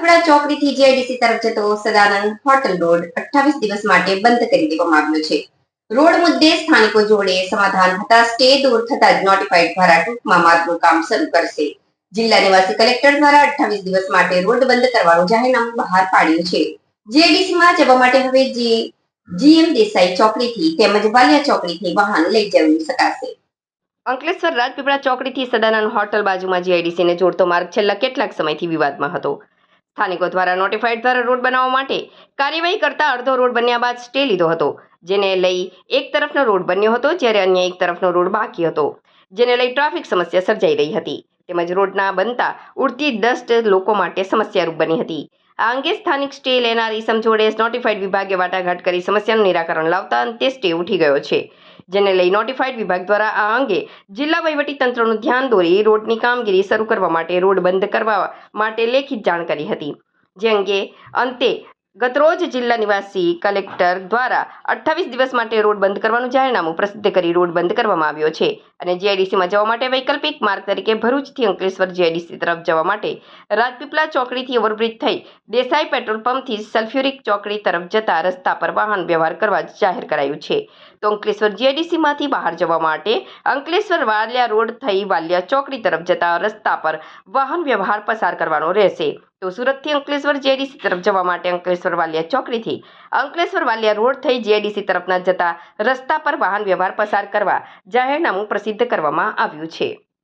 Rajpipla ચોકડીથી JDC તરફ જતો Sadananda hotel road અઠ્ઠાવીસ દિવસ માટે બંધ કરી દેવામાં આવ્યો છે. રોડ મુદ્દે સ્થાનિકો જોડે સમાધાન થતા સ્ટે દૂર થતા જ નોટિફાઈડ દ્વારા ટૂંકમાં માર્ગનું કામ શરૂ કરશે. જિલ્લા નિવાસી કલેક્ટર દ્વારા અઠ્ઠાવીસ દિવસ માટે રોડ બંધ કરવાનું જાહેરનામું બહાર પાડ્યું છે. જેડીસીમાં જવા માટે હવે જી જીએમ દેસાઈ ચોકડીથી તેમજ વાલિયા ચોકડીથી વાહન લઈ જવી શકાશે. અંકલેશ્વર રાજપીપળા ચોકડીથી સદાનંદ હોટલ બાજુમાં જીઆઈડીસીને જોડતો માર્ગ છેલ્લા કેટલાક સમયથી વિવાદમાં હતો. સ્થાનિકો દ્વારા નોટિફાઈડ દ્વારા રોડ બનાવવા માટે કાર્યવાહી કરતા અડધો રોડ બન્યા બાદ સ્ટે લીધો હતો, જેને લઈ એક તરફનો રોડ બન્યો હતો, જ્યારે અન્ય એક તરફનો રોડ બાકી હતો, જેને લઈ ટ્રાફિક સમસ્યા સર્જાઈ રહી હતી. તેમજ રોડના બનતા ઉડતી ડસ્ટ લોકો માટે સમસ્યારૂપ બની હતી. આ અંગે સ્થાનિક સ્ટે લેનાર ઈસમ જોડે નોટિફાઈડ વિભાગે વાટાઘાટ કરી સમસ્યાનું નિરાકરણ લાવતા અંતે સ્ટે ઉઠી ગયો છે. જેને લઈ નોટિફાઈડ વિભાગ દ્વારા આ અંગે જિલ્લા વહીવટી તંત્રનું ધ્યાન દોરી રોડની કામગીરી શરૂ કરવા માટે રોડ બંધ કરવા માટે લેખિત જાણ કરી હતી. જે અંગે અંતે ગતરોજ જિલ્લા નિવાસી કલેક્ટર દ્વારા અઠ્ઠાવીસ દિવસ માટે રોડ બંધ કરવાનું જાહેરનામું પ્રસિદ્ધ કરી રોડ બંધ કરવામાં આવ્યો છે. અને જીઆઈડીસીમાં જવા માટે વૈકલ્પિક માર્ગ તરીકે ભરૂચથી અંકલેશ્વર જીઆઈડીસી તરફ જવા માટે રાજપીપળા ચોકડીથી ઓવરબ્રિજ થઈ દેસાઈ પેટ્રોલ પંપથી સલ્ફ્યુરિક ચોકડી તરફ જતા રસ્તા પર વાહન વ્યવહાર કરવા જાહેર કરાયું છે. તો અંકલેશ્વર જીઆઈડીસીમાંથી બહાર જવા માટે અંકલેશ્વર વાલિયા રોડ થઈ વાલિયા ચોકડી તરફ જતા રસ્તા પર વાહન વ્યવહાર પસાર કરવાનો રહેશે. તો સુરતથી અંકલેશ્વર જેડીસી તરફ જવા માટે અંકલેશ્વર વાલિયા ચોકડીથી અંકલેશ્વર વાલિયા રોડ થઈ જેડીસી તરફના જતા રસ્તા પર વાહન વ્યવહાર પસાર કરવા જાહેરનામું પ્રસિદ્ધ કરવામાં આવ્યું છે.